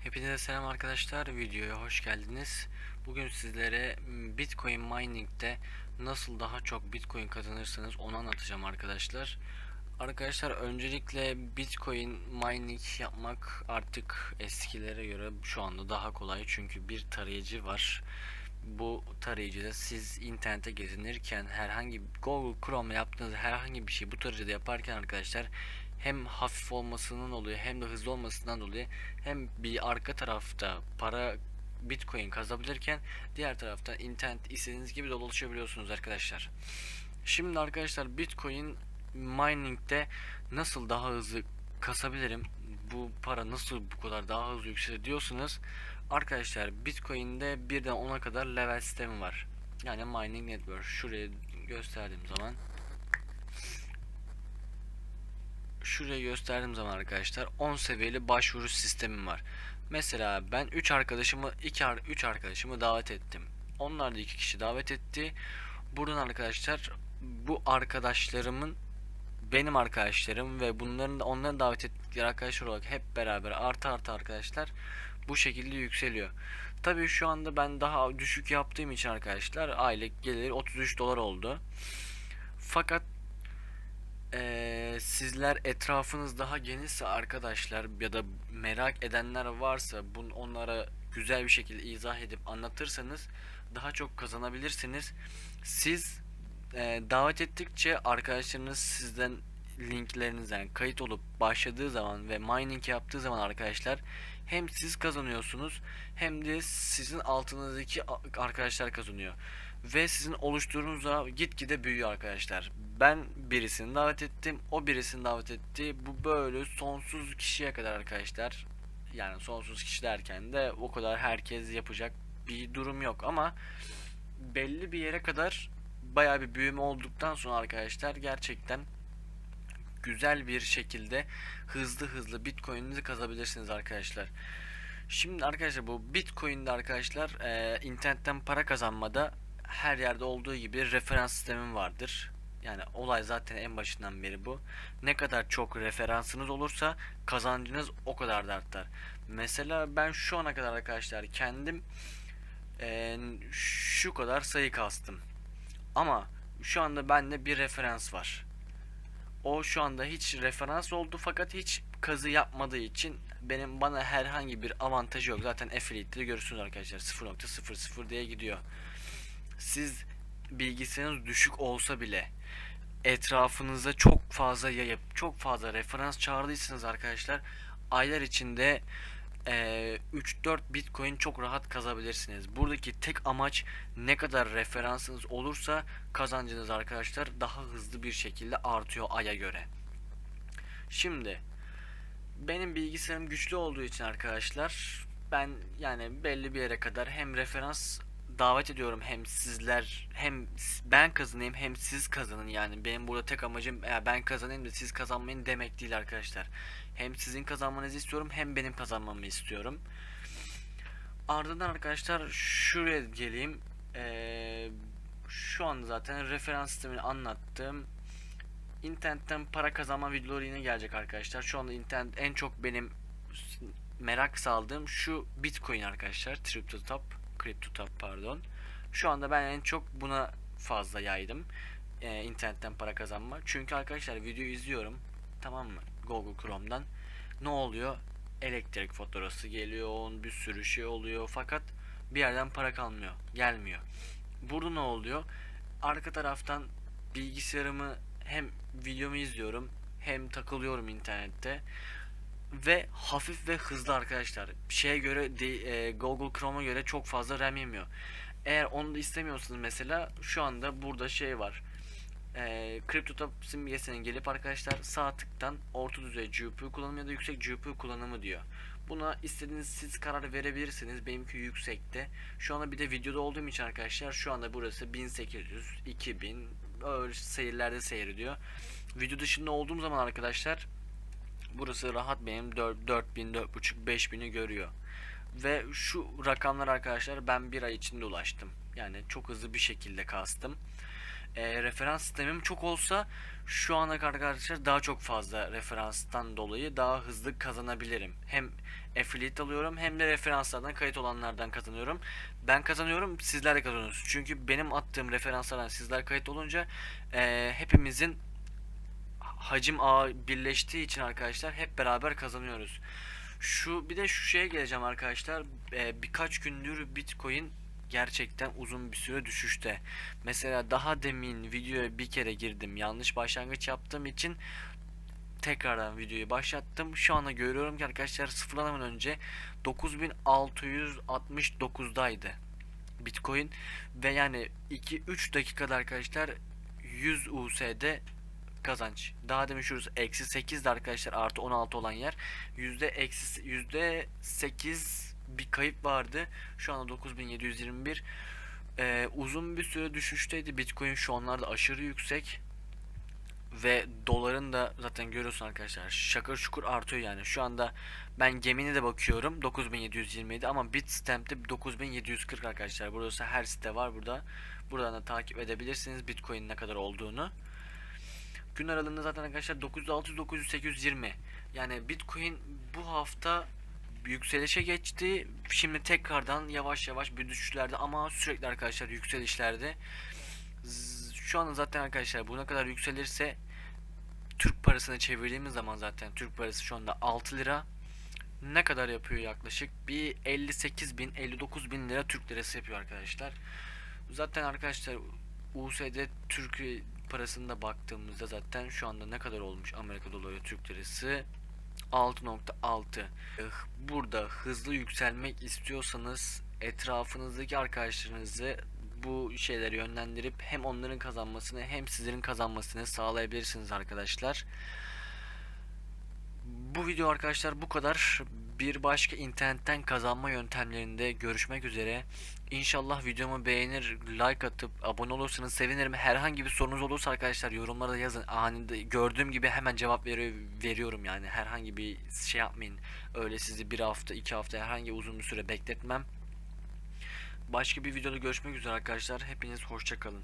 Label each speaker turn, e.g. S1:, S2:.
S1: Hepinize selam arkadaşlar. Videoya hoş geldiniz. Bugün sizlere Bitcoin mining'de nasıl daha çok Bitcoin kazanırsınız onu anlatacağım arkadaşlar. Arkadaşlar öncelikle Bitcoin mining yapmak artık eskilere göre şu anda daha kolay çünkü bir tarayıcı var. Bu tarayıcıda siz internete gezinirken herhangi Google Chrome yaptığınız herhangi bir şey bu tarayıcıda yaparken arkadaşlar hem hafif olmasının oluyor hem de hızlı olmasından dolayı hem bir arka tarafta para Bitcoin kazabilirken diğer tarafta internet istediğiniz gibi dolaşabiliyorsunuz arkadaşlar. Şimdi arkadaşlar Bitcoin mining'de nasıl daha hızlı kasabilirim? Bu para nasıl bu kadar daha hızlı yükselir diyorsunuz. Arkadaşlar Bitcoin'de birden 10'a kadar level sistemi var. Yani mining network. Şuraya gösterdiğim zaman şuraya gösterdiğim zaman arkadaşlar 10 seviyeli başvuru sistemim var. Mesela ben 3 arkadaşımı 2 3 arkadaşımı davet ettim. Onlar da 2 kişi davet etti. Buradan arkadaşlar bu arkadaşlarımın benim arkadaşlarım ve bunların da onların davet ettikleri arkadaşlar olarak hep beraber artı artı arkadaşlar bu şekilde yükseliyor. Tabii şu anda ben daha düşük yaptığım için arkadaşlar aylık geliri 33 dolar oldu. Fakat eee, sizler etrafınız daha genişse arkadaşlar ya da merak edenler varsa bunu onlara güzel bir şekilde izah edip anlatırsanız daha çok kazanabilirsiniz. Siz eee, davet ettikçe arkadaşlarınız sizden linklerinizden kayıt olup başladığı zaman ve mining yaptığı zaman arkadaşlar hem siz kazanıyorsunuz hem de sizin altınızdaki arkadaşlar kazanıyor. Ve sizin oluşturduğunuz ağ gitgide büyüyor arkadaşlar. Ben birisini davet ettim, o birisini davet etti. Bu böyle sonsuz kişiye kadar arkadaşlar. Yani sonsuz kişi derken de o kadar herkes yapacak bir durum yok ama belli bir yere kadar bayağı bir büyüme olduktan sonra arkadaşlar gerçekten güzel bir şekilde hızlı hızlı Bitcoin'inizi kazabilirsiniz arkadaşlar. Şimdi arkadaşlar bu Bitcoin'de arkadaşlar e, internetten para kazanmada her yerde olduğu gibi referans sistemim vardır. Yani olay zaten en başından beri bu. Ne kadar çok referansınız olursa kazancınız o kadar da artar. Mesela ben şu ana kadar arkadaşlar kendim e, şu kadar sayı kastım. Ama şu anda bende bir referans var. O şu anda hiç referans oldu fakat hiç kazı yapmadığı için benim bana herhangi bir avantajı yok. Zaten affiliate'de görürsünüz arkadaşlar 0.00 diye gidiyor. Siz bilgisayarınız düşük olsa bile etrafınıza çok fazla yayıp çok fazla referans çağırdıysanız arkadaşlar aylar içinde eee, 3-4 bitcoin çok rahat kazabilirsiniz. Buradaki tek amaç ne kadar referansınız olursa kazancınız arkadaşlar daha hızlı bir şekilde artıyor aya göre. Şimdi benim bilgisayarım güçlü olduğu için arkadaşlar ben yani belli bir yere kadar hem referans davet ediyorum hem sizler hem ben kazanayım hem siz kazanın yani benim burada tek amacım ya ben kazanayım da siz kazanmayın demek değil arkadaşlar. Hem sizin kazanmanızı istiyorum hem benim kazanmamı istiyorum. Ardından arkadaşlar şuraya geleyim. Ee, şu anda zaten referans sistemini anlattım. İnternetten para kazanma videoları yine gelecek arkadaşlar. Şu anda internet en çok benim merak saldığım şu Bitcoin arkadaşlar. CryptoTop, CryptoTop pardon. Şu anda ben en çok buna fazla yaydım. Ee, internetten para kazanma. Çünkü arkadaşlar video izliyorum. Tamam mı? Google Chrome'dan. Ne oluyor? Elektrik faturası geliyor, onun bir sürü şey oluyor. Fakat bir yerden para kalmıyor, gelmiyor. Burada ne oluyor? Arka taraftan bilgisayarımı hem videomu izliyorum hem takılıyorum internette ve hafif ve hızlı arkadaşlar. Şeye göre de- e, Google Chrome'a göre çok fazla RAM yemiyor. Eğer onu da istemiyorsanız mesela şu anda burada şey var. E, CryptoTop simgesine gelip arkadaşlar sağ tıktan orta düzey GPU kullanımı ya da yüksek GPU kullanımı diyor. Buna istediğiniz siz karar verebilirsiniz. Benimki yüksekte. Şu anda bir de videoda olduğum için arkadaşlar şu anda burası 1800, 2000 öyle seyirlerde seyrediyor. Video dışında olduğum zaman arkadaşlar burası rahat benim 4, 4000, 4.5, 5000'i görüyor. Ve şu rakamlar arkadaşlar ben bir ay içinde ulaştım. Yani çok hızlı bir şekilde kastım. e, referans sistemim çok olsa şu ana kadar arkadaşlar daha çok fazla referanstan dolayı daha hızlı kazanabilirim. Hem affiliate alıyorum hem de referanslardan kayıt olanlardan kazanıyorum. Ben kazanıyorum sizler de kazanıyorsunuz. Çünkü benim attığım referanslardan sizler kayıt olunca e, hepimizin hacim ağı birleştiği için arkadaşlar hep beraber kazanıyoruz. Şu bir de şu şeye geleceğim arkadaşlar. Ee, birkaç gündür Bitcoin gerçekten uzun bir süre düşüşte. Mesela daha demin videoya bir kere girdim. Yanlış başlangıç yaptığım için tekrardan videoyu başlattım. Şu anda görüyorum ki arkadaşlar sıfırlamadan önce 9669'daydı Bitcoin ve yani 2-3 dakikada arkadaşlar 100 USD kazanç. Daha demin şurası eksi 8'di arkadaşlar artı 16 olan yer. Yüzde eksi yüzde 8 bir kayıp vardı. Şu anda 9721. Ee, uzun bir süre düşüşteydi. Bitcoin şu anlarda aşırı yüksek. Ve doların da zaten görüyorsun arkadaşlar şakır şukur artıyor yani. Şu anda ben gemini de bakıyorum 9727 ama Bitstamp'te 9740 arkadaşlar. Burası her site var burada. Buradan da takip edebilirsiniz Bitcoin ne kadar olduğunu. Gün aralığında zaten arkadaşlar 9600 900 820. Yani Bitcoin bu hafta yükselişe geçti. Şimdi tekrardan yavaş yavaş bir düşüşlerde ama sürekli arkadaşlar yükselişlerde. Şu anda zaten arkadaşlar bu ne kadar yükselirse Türk parasını çevirdiğimiz zaman zaten Türk parası şu anda 6 lira. Ne kadar yapıyor yaklaşık? Bir 58 bin 59 bin lira Türk lirası yapıyor arkadaşlar. Zaten arkadaşlar USD Türk parasında baktığımızda zaten şu anda ne kadar olmuş Amerika doları Türk lirası 6.6 Eh, burada hızlı yükselmek istiyorsanız etrafınızdaki arkadaşlarınızı bu şeyleri yönlendirip hem onların kazanmasını hem sizlerin kazanmasını sağlayabilirsiniz arkadaşlar. Bu video arkadaşlar bu kadar. Bir başka internetten kazanma yöntemlerinde görüşmek üzere. İnşallah videomu beğenir, like atıp abone olursanız sevinirim. Herhangi bir sorunuz olursa arkadaşlar yorumlara yazın. Anında gördüğüm gibi hemen cevap veri- veriyorum yani. Herhangi bir şey yapmayın. Öyle sizi bir hafta, iki hafta herhangi uzun bir süre bekletmem. Başka bir videoda görüşmek üzere arkadaşlar. Hepiniz hoşça kalın.